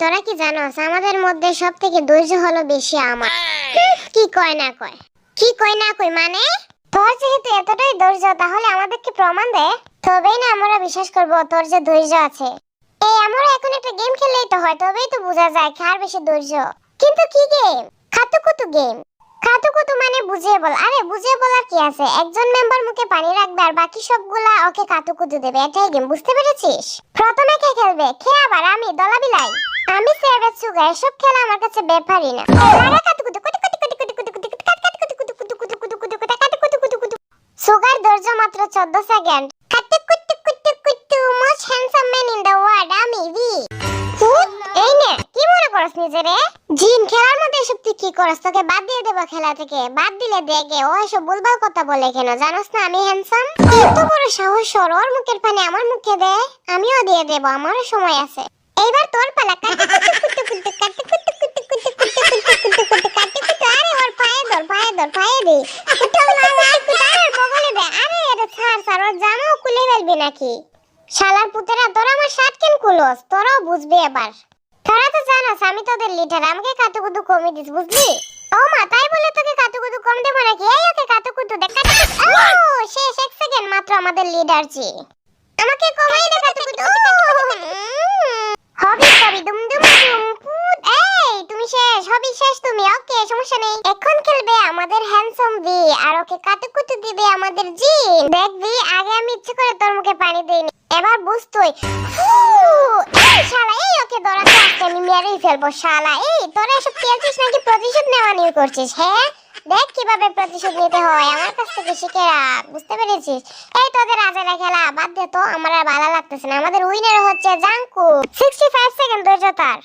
তোরা কি জানোস, আমাদের মধ্যে সব থেকে ধৈর্য হলো বেশি আমার। কি কয় না কয়? কি কয় না কয় মানে? তোর যেহেতু এতটাই ধৈর্য, তাহলে প্রমাণ দে? তবেই না আমরা বিশ্বাস করব তোর যে ধৈর্য আছে। এই, আমরা এখন একটা গেম খেললেই তো হয়, তবেই তো বোঝা যায় বেশি ধৈর্য। কিন্তু কি গেম গেম মানে বুঝিয়ে বল। আরে, বুঝিয়ে বলার কি আছে? একজন মেম্বার মুখে পানি রাখবে আর বাকি সবগুলা ওকে কাতুকুতু দেবে। এটাই গেম বুঝতে পেরেছিস? প্রথমে কে খেলবে? কে আবার? আমি? দলাবিলাই। ছুগা খেলা আমার কাছে ব্যাপারই না সুগার মাত্র চোদ্দ second most handsome man in world আমি ভি এই নে কি মনে জিন খেলার মধ্যে তুই কি তোকে বাদ দিয়ে খেলা থেকে বাদ দিলে দেখে ও এসব বলবার কথা বলে কেন না আমি হ্যান্ডসাম এত বড় সাহস ওর মুখের পানে আমার মুখে দে আমিও দিয়ে দেবো আমারও সময় আছে এইবার তোর পালা নাকি শালার পুতেরা, তোরা আমার শার্ট কেন খুলোস তোরাও বুঝবি এবার। তোরা তো জানাস, আমি তোদের লিডার আমাকে কাতুকুতু কমে দিস, বুঝলি? ও মা, তাই বলে তোকে কাতুকুতু কম দেবো নাকি? এই ওকে কাতুকুতু দেখ ও, শেষ এক সেকেন্ড মাত্র আমাদের লিডার জি। আমাকে কমাই দে কাতুকুতু। হবি হবি, দুম দুম দুম এই, তুমি শেষ হবি শেষ তুমি, ওকে, সমস্যা নেই। এখন আমাদের হ্যান্ডসাম ভি আর ওকে কাতুকুতু দিবে আমাদের জিন। দেখবি আগে আমি ইচ্ছে করে তোর মুখে পানি দেইনি। এবার বুঝ তুই। এই শালা, এই ওকে দৌড়াতে আসতে আমি মেরেই ফেলব, শালা। এই, তোরা এসব পেয়েছিস নাকি প্রতিশোধ নেওয়া নিয়ে করছিস হ্যাঁ? দেখ কীভাবে প্রতিশোধ নিতে হয়, আমার কাছ থেকে শিখে রাখ, বুঝতে পেরেছিস? এই তোদের আজারা খেলা, বাদ দে তো, আমার আর ভালো লাগতেছে না, আমাদের উইনার হচ্ছে জাঙ্কু। সিক্সটি ফাইভ সেকেন্ড ধৈর্য তার